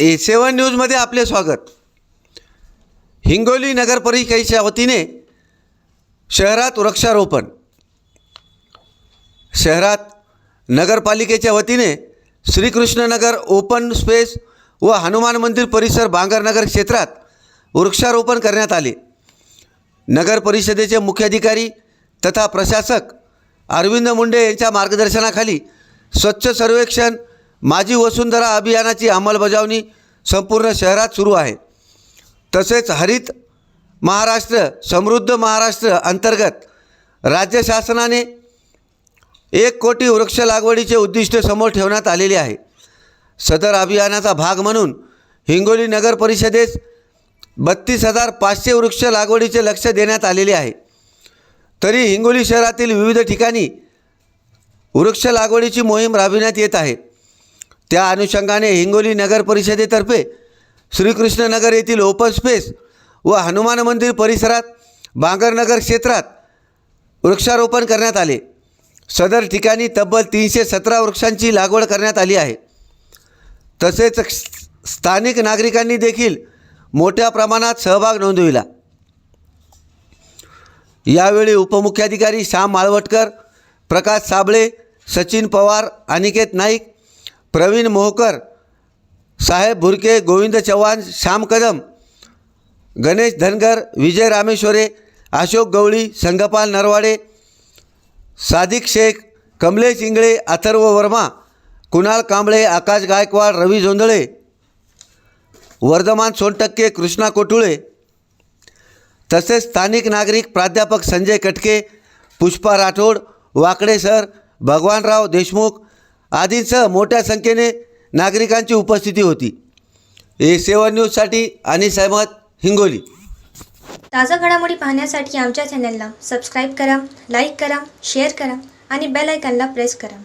ए सेवन न्यूजमध्ये आपले स्वागत. हिंगोली नगरपरिषदेच्या वतीने शहरात वृक्षारोपण. शहरात नगरपालिकेच्या वतीने श्रीकृष्णनगर ओपन स्पेस व हनुमान मंदिर परिसर बांगरनगर क्षेत्रात वृक्षारोपण करण्यात आले. नगर परिषदेचे मुख्याधिकारी तथा प्रशासक अरविंद मुंडे यांच्या मार्गदर्शनाखाली स्वच्छ सर्वेक्षण माझी वसुंधरा अभियानाची अंमलबजावणी संपूर्ण शहरात सुरू आहे. तसेच हरित महाराष्ट्र समृद्ध महाराष्ट्र अंतर्गत राज्य शासनाने एक कोटी वृक्ष लागवडीचे उद्दिष्ट समोर ठेवण्यात आलेले आहे. सदर अभियानाचा भाग म्हणून हिंगोली नगर परिषदेस बत्तीस हजार पाचशे वृक्ष लागवडीचे लक्ष देण्यात आलेले आहे. तरी हिंगोली शहरातील विविध ठिकाणी वृक्ष लागवडीची मोहीम राबविण्यात येत आहे. त्या अनुषंगाने हिंगोली नगर परिषदेतर्फे श्रीकृष्णनगर येथील ओपन स्पेस व हनुमान मंदिर परिसरात बांगरनगर क्षेत्रात वृक्षारोपण करण्यात आले. सदर ठिकाणी तब्बल तीनशे सतरा वृक्षांची लागवड करण्यात आली आहे. तसेच स्थानिक नागरिकांनी देखील मोठ्या प्रमाणात सहभाग नोंदविला. यावेळी उपमुख्याधिकारी श्याम माळवटकर प्रकाश साबळे सचिन पवार अनिकेत नाईक प्रवीण मोहकर साहेब भुरके गोविंद चव्हाण श्याम कदम गणेश धनगर विजय रामेश्वरे अशोक गवळी संगपाल नरवाडे सादिक शेख कमलेश इंगळे अथर्व वर्मा कुणाल कांबळे आकाश गायकवाड रवी जोंधळे वर्धमान सोनटक्के कृष्णा कोटुळे तसेच स्थानिक नागरिक प्राध्यापक संजय कटके पुष्पा राठोड वाकडे सर भगवानराव देशमुख आदींसह मोठ्या संख्येने नागरिकांची उपस्थिती होती. ए सेवन न्यूजसाठी अनिस अहमद हिंगोली. ताज्या घडामोडी पाहण्यासाठी आमच्या चॅनलला सबस्क्राईब करा लाईक करा शेअर करा आणि बेल आयकॉनला प्रेस करा.